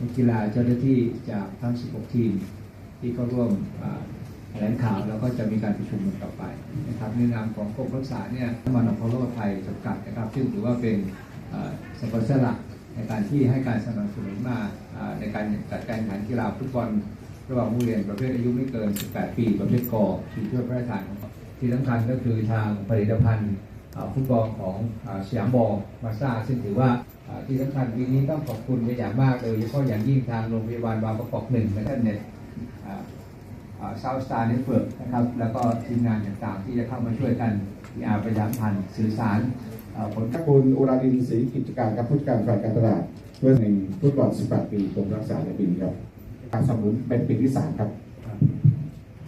นักกีฬาเจ้าหน้าที่จากทั้ง 16 ทีม ที่เข้าร่วมแถลงข่าวแล้วก็จะมีการประชุมกันต่อไปนะครับในนามของกรมรักษาเนี่ยมันอพอลโลไทยจำกัดนะครับ ซึ่งถือว่าเป็นสปอนเซอร์หลักในการที่ให้การสนับสนุนมาในการจัดการแข่งขันกีฬาฟุตบอลระหว่างผู้เรียนประเภทอายุไม่เกิน 18 ปี ประเภทกอชิงถ้วยพระราชทานที่สำคัญก็คือทางผลิตภัณฑ์ ฟุตบอลของสยามบอลมาซ่าซึ่งถือว่าที่สำคัญปีนี้ต้องขอบคุณเป็นอย่างมากเลยโดยเฉพาะอย่างยิ่งทางโรงพยาบาลบางประกอบหนึ่งนะครับเนี่ยซาวสตาร์เน็ตเวิร์กนะครับ แล้วก็ทีมงานต่างๆที่จะเข้ามาช่วยกันพีอาประชามพันธ์สื่อสารผลขอบคุณอุราดินศรีกิจการครับผู้จัดการฝ่ายการตลาดเพื่อในฟุตบอล 18 ปีกรมรักษาในปีนี้ครับการสนับสนุนเป็นปีที่ 3 ครับ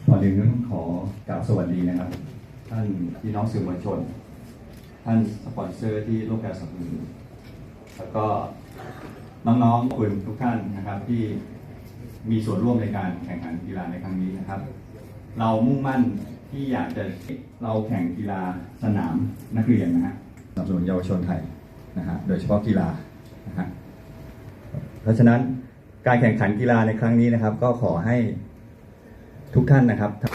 ก่อนอื่นต้องขอกล่าวสวัสดีนะครับ ท่านพี่น้องสื่อมวลชน ท่านสปอนเซอร์ที่ร่วมการสนับสนุนแล้วก็น้องๆคุณทุกท่านนะครับที่มีส่วนร่วมในการแข่งขันกีฬาในครั้งนี้นะครับ เรามุ่งมั่นที่อยากจะเราแข่งกีฬาสนามนักเรียนนะฮะสนับสนุนเยาวชนไทยนะฮะโดยเฉพาะกีฬานะฮะเพราะฉะนั้นการแข่งขันกีฬาในครั้งนี้นะครับ ก็ขอให้ทุกท่านนะครับครับ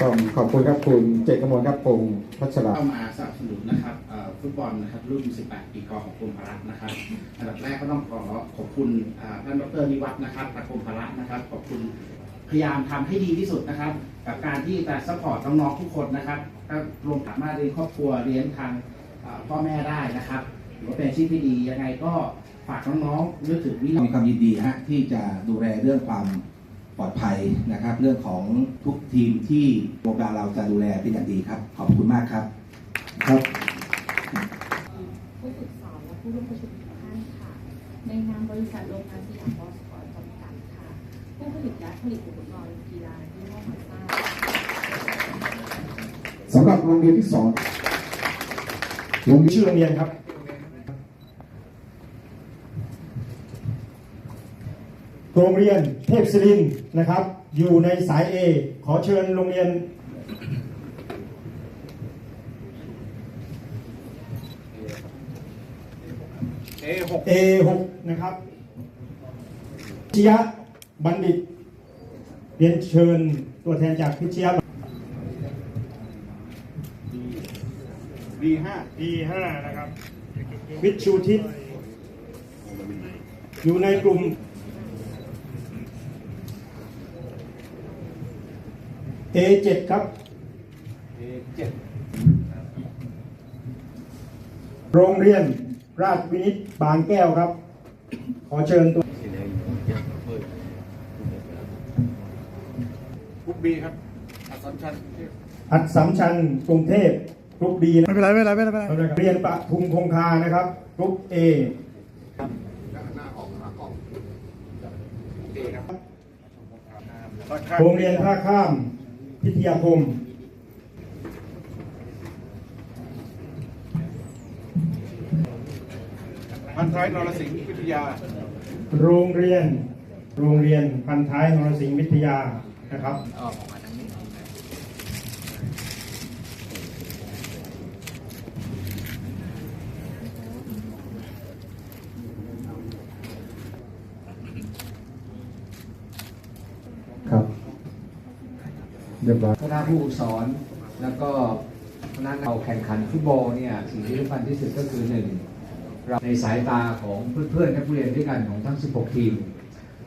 ก็ขอบคุณครับคุณเจตกมลครับพงศ์พัชราเข้ามาสนับสนุนนะครับเอ่อฟุตบอลนะครับรุ่น 18 ปีกของกรมพละนะครับอันดับแรกก็ต้องขอขอบคุณอ่าท่านดรนิวัฒน์นะครับจากกรมพละนะครับขอบคุณพยายามทำให้ดีที่สุดนะครับ กับการที่จะซัพพอร์ตน้องๆทุกคนนะครับก็รวมสามารถเลี้ยงครอบครัวเลี้ยงทางอ่าพ่อแม่ได้นะครับถือว่าเป็นอาชีพที่ดียังไงก็ฝากน้องๆนึกถึงวิมีความยินดีฮะที่จะดูแลเรื่องความ ปลอดภัยนะครับ เรื่องของทุกทีมที่โรงพยาบาลเราจะดูแลเป็นอย่างดีครับ ขอบคุณมากครับครับผู้ฝึกสอนและผู้ร่วมประชุมทุกท่านค่ะ ในนามบริษัทโรงงานสยามบอสปอร์ตจำกัดค่ะ ผู้ผลิตและผลิตอุปกรณ์กีฬาที่ห้องมาซ่าสำหรับโรงเรียนที่2โรงเรียนชื่อโรงเรียนครับ โรงเรียนเทพศิรินทร์นะครับ อยู่ในสาย A ขอเชิญโรงเรียน A6 นะครับพิชยะบัณฑิต เรียนเชิญตัวแทนจากพิชยะ D5 D5 นะครับ วิชูทิศอยู่ในกลุ่ม A7 ครับโรงเรียนราชวินิตบางแก้วครับ ขอเชิญตัวกุ๊บบีครับ อัศชันอัดสัมชัญกรุงเทพกรุ๊ปดีนะไม่เป็นไรไม่เป็นไรไม่เป็นไรเรียนปทุมคงคานะครับกรุ๊ป A โรงเรียนท่าข้าม พิทยาคมพันท้ายนรสิงห์วิทยา โรงเรียน โรงเรียนพันท้ายนรสิงห์วิทยานะครับครับ เรียบร้อยคณะผู้ฝึกสอนแล้วก็คณะเราแข่งขันฟุตบอลเนี่ยสิ่งที่สำคัญที่สุดก็คือหนึ่งเราในสายตาของเพื่อนๆนักเรียนด้วยกันของทั้ง 16 ทีม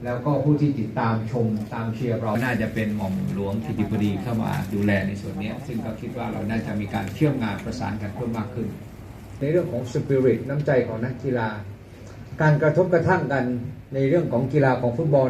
แล้วก็ผู้ที่ติดตามชมตามเชียร์เราน่าจะเป็นหม่อมหลวงธิติบดีเข้ามาดูแลในส่วนนี้ ซึ่งก็คิดว่าเราน่าจะมีการเชื่อมงานประสานกันเพิ่มมากขึ้น ในเรื่องของสปิริตน้ำใจของนักกีฬา การกระทบกระทั่งกันในเรื่องของกีฬาของฟุตบอล